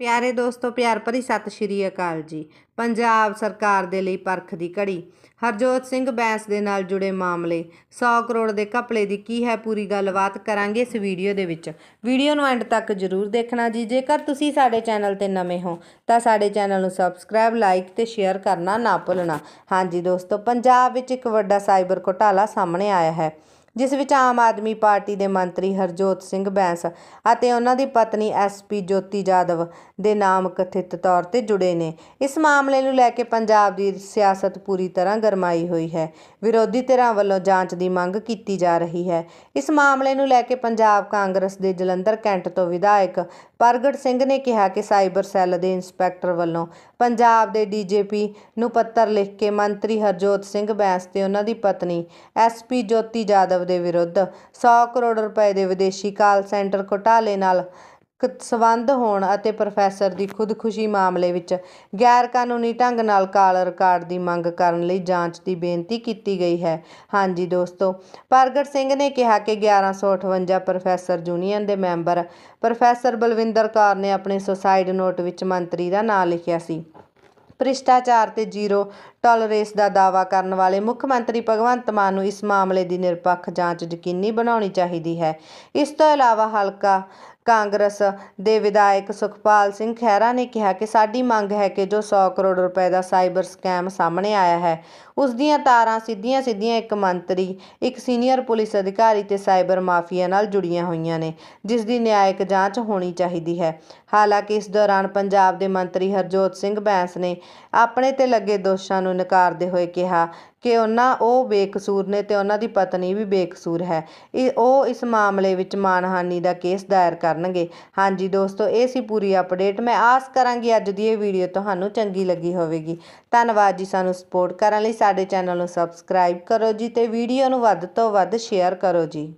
ਪਿਆਰੇ ਦੋਸਤੋ, ਪਿਆਰ ਭਰੀ ਸਤਿ ਸ਼੍ਰੀ ਅਕਾਲ ਜੀ। ਪੰਜਾਬ ਸਰਕਾਰ ਦੇ ਲਈ ਪਰਖ ਦੀ ਘੜੀ। ਹਰਜੋਤ ਸਿੰਘ ਬੈਂਸ ਦੇ ਨਾਲ ਜੁੜੇ ਮਾਮਲੇ। 100 ਕਰੋੜ ਦੇ ਘਪਲੇ ਦੀ ਕੀ ਹੈ ਪੂਰੀ ਗੱਲਬਾਤ ਕਰਾਂਗੇ ਇਸ ਵੀਡੀਓ ਦੇ ਵਿੱਚ। ਵੀਡੀਓ ਨੂੰ ਐਂਡ ਤੱਕ ਜਰੂਰ ਦੇਖਣਾ ਜੀ। ਜੇਕਰ ਤੁਸੀਂ ਸਾਡੇ ਚੈਨਲ ਤੇ ਨਵੇਂ ਹੋ, ਤਾਂ ਸਾਡੇ ਚੈਨਲ ਨੂੰ ਸਬਸਕ੍ਰਾਈਬ, ਲਾਈਕ ਤੇ ਸ਼ੇਅਰ ਕਰਨਾ ਨਾ ਭੁੱਲਣਾ। ਹਾਂਜੀ ਦੋਸਤੋ, ਪੰਜਾਬ ਵਿੱਚ ਇੱਕ ਵੱਡਾ ਸਾਈਬਰ ਘੁਟਾਲਾ ਸਾਹਮਣੇ ਆਇਆ ਹੈ। ਜਿਸ ਵਿੱਚ ਆਮ ਆਦਮੀ ਪਾਰਟੀ ਦੇ ਮੰਤਰੀ ਹਰਜੋਤ ਸਿੰਘ ਬੈਂਸ ਅਤੇ ਉਹਨਾਂ ਦੀ ਪਤਨੀ ਐਸਪੀ ਜੋਤੀ ਜਾਦਵ ਦੇ ਨਾਮ ਕਥਿਤ ਤੌਰ ਤੇ ਜੁੜੇ ਨੇ। ਇਸ ਮਾਮਲੇ ਨੂੰ ਲੈ ਕੇ ਪੰਜਾਬ ਦੀ ਸਿਆਸਤ ਪੂਰੀ ਤਰ੍ਹਾਂ ਗਰਮਾਈ ਹੋਈ ਹੈ। ਵਿਰੋਧੀ ਧਿਰਾਂ ਵੱਲੋਂ ਜਾਂਚ ਦੀ ਮੰਗ ਕੀਤੀ ਜਾ ਰਹੀ ਹੈ। ਇਸ ਮਾਮਲੇ ਨੂੰ ਲੈ ਕੇ ਪੰਜਾਬ ਕਾਂਗਰਸ ਦੇ ਜਲੰਧਰ ਕੈਂਟ ਤੋਂ ਵਿਧਾਇਕ ਪ੍ਰਗਟ ਸਿੰਘ ਨੇ ਕਿਹਾ ਕਿ ਸਾਈਬਰ ਸੈੱਲ ਦੇ ਇੰਸਪੈਕਟਰ ਵੱਲੋਂ ਪੰਜਾਬ ਦੇ ਡੀਜੀਪੀ ਨੂੰ ਪੱਤਰ ਲਿਖ ਕੇ ਮੰਤਰੀ ਹਰਜੋਤ ਸਿੰਘ ਬੈਂਸ ਤੇ ਉਹਨਾਂ ਦੀ ਪਤਨੀ ਐਸਪੀ ਜੋਤੀ ਜਾਦਵ ਦੇ ਵਿਰੁੱਧ 100 ਕਰੋੜ ਰੁਪਏ ਦੇ ਵਿਦੇਸ਼ੀ ਕਾਲ ਸੈਂਟਰ ਘੁਟਾਲੇ ਨਾਲ ਕ- ਹੋਣ ਅਤੇ ਪ੍ਰੋਫੈਸਰ ਦੀ ਖੁਦਕੁਸ਼ੀ ਮਾਮਲੇ ਵਿੱਚ ਗੈਰ ਢੰਗ ਨਾਲ ਕਾਲ ਰਿਕਾਰਡ ਦੀ ਮੰਗ ਕਰਨ ਲਈ ਜਾਂਚ ਦੀ ਬੇਨਤੀ ਕੀਤੀ ਗਈ ਹੈ। ਹਾਂਜੀ ਦੋਸਤੋ, ਪ੍ਰਗਟ ਸਿੰਘ ਨੇ ਕਿਹਾ ਕਿ 1158 ਪ੍ਰੋਫੈਸਰ ਯੂਨੀਅਨ ਦੇ ਮੈਂਬਰ ਪ੍ਰੋਫੈਸਰ ਬਲਵਿੰਦਰ ਕੌਰ ਨੇ ਆਪਣੇ ਸੁਸਾਈਡ ਨੋਟ ਵਿੱਚ ਮੰਤਰੀ ਦਾ ਨਾਂ ਲਿਖਿਆ ਸੀ। ਭ੍ਰਿਸ਼ਟਾਚਾਰ ਤੇ ਜ਼ੀਰੋ ਟੋਲਰੇਂਸ ਦਾ ਦਾਅਵਾ ਕਰਨ ਵਾਲੇ ਮੁੱਖ ਮੰਤਰੀ ਭਗਵੰਤ ਮਾਨ ਨੂੰ ਇਸ ਮਾਮਲੇ ਦੀ ਨਿਰਪੱਖ ਜਾਂਚ ਯਕੀਨੀ ਬਣਾਉਣੀ ਚਾਹੀਦੀ ਹੈ। ਇਸ ਤੋਂ ਇਲਾਵਾ ਹਲਕਾ ਕਾਂਗਰਸ ਦੇ ਵਿਧਾਇਕ ਸੁਖਪਾਲ ਸਿੰਘ ਖਹਿਰਾ ਨੇ ਕਿਹਾ ਕਿ ਸਾਡੀ ਮੰਗ ਹੈ ਕਿ ਜੋ 100 ਕਰੋੜ ਰੁਪਏ ਦਾ ਸਾਈਬਰ ਸਕੈਮ ਸਾਹਮਣੇ ਆਇਆ ਹੈ, ਉਸ ਦੀਆਂ ਤਾਰਾਂ ਸਿੱਧੀਆਂ ਸਿੱਧੀਆਂ ਇੱਕ ਮੰਤਰੀ, ਇੱਕ ਸੀਨੀਅਰ ਪੁਲਿਸ ਅਧਿਕਾਰੀ ਤੇ ਸਾਈਬਰ ਮਾਫੀਆ ਨਾਲ ਜੁੜੀਆਂ ਹੋਈਆਂ ਨੇ, ਜਿਸ ਦੀ ਨਿਆਇਕ ਜਾਂਚ ਹੋਣੀ ਚਾਹੀਦੀ ਹੈ। ਹਾਲਾਂਕਿ ਇਸ ਦੌਰਾਨ ਪੰਜਾਬ ਦੇ ਮੰਤਰੀ ਹਰਜੋਤ ਸਿੰਘ ਬੈਂਸ ਨੇ ਆਪਣੇ ਤੇ ਲੱਗੇ ਦੋਸ਼ਾਂ ਨੂੰ ਨੂੰ ਨਕਾਰਦੇ ਹੋਏ ਕਿਹਾ ਕਿ ਉਹਨਾਂ ਉਹ ਬੇਕਸੂਰ ਨੇ ਤੇ ਉਹਨਾਂ ਦੀ ਪਤਨੀ ਵੀ ਬੇਕਸੂਰ ਹੈ। ਇਹ ਉਹ ਇਸ ਮਾਮਲੇ ਵਿੱਚ ਮਾਨਹਾਨੀ ਦਾ ਕੇਸ ਦਾਇਰ ਕਰਨਗੇ। ਹਾਂਜੀ ਦੋਸਤੋ, ਇਹ ਸੀ ਪੂਰੀ ਅਪਡੇਟ। ਮੈਂ ਆਸ ਕਰਾਂਗੀ ਅੱਜ ਦੀ ਇਹ ਵੀਡੀਓ ਤੁਹਾਨੂੰ ਚੰਗੀ ਲੱਗੀ ਹੋਵੇਗੀ। ਧੰਨਵਾਦ ਜੀ ਸਾਨੂੰ ਸਪੋਰਟ ਕਰਨ ਲਈ। ਸਾਡੇ ਚੈਨਲ ਨੂੰ ਸਬਸਕ੍ਰਾਈਬ ਕਰੋ ਜੀ ਤੇ ਵੀਡੀਓ ਨੂੰ ਵੱਧ ਤੋਂ ਵੱਧ ਸ਼ੇਅਰ ਕਰੋ ਜੀ।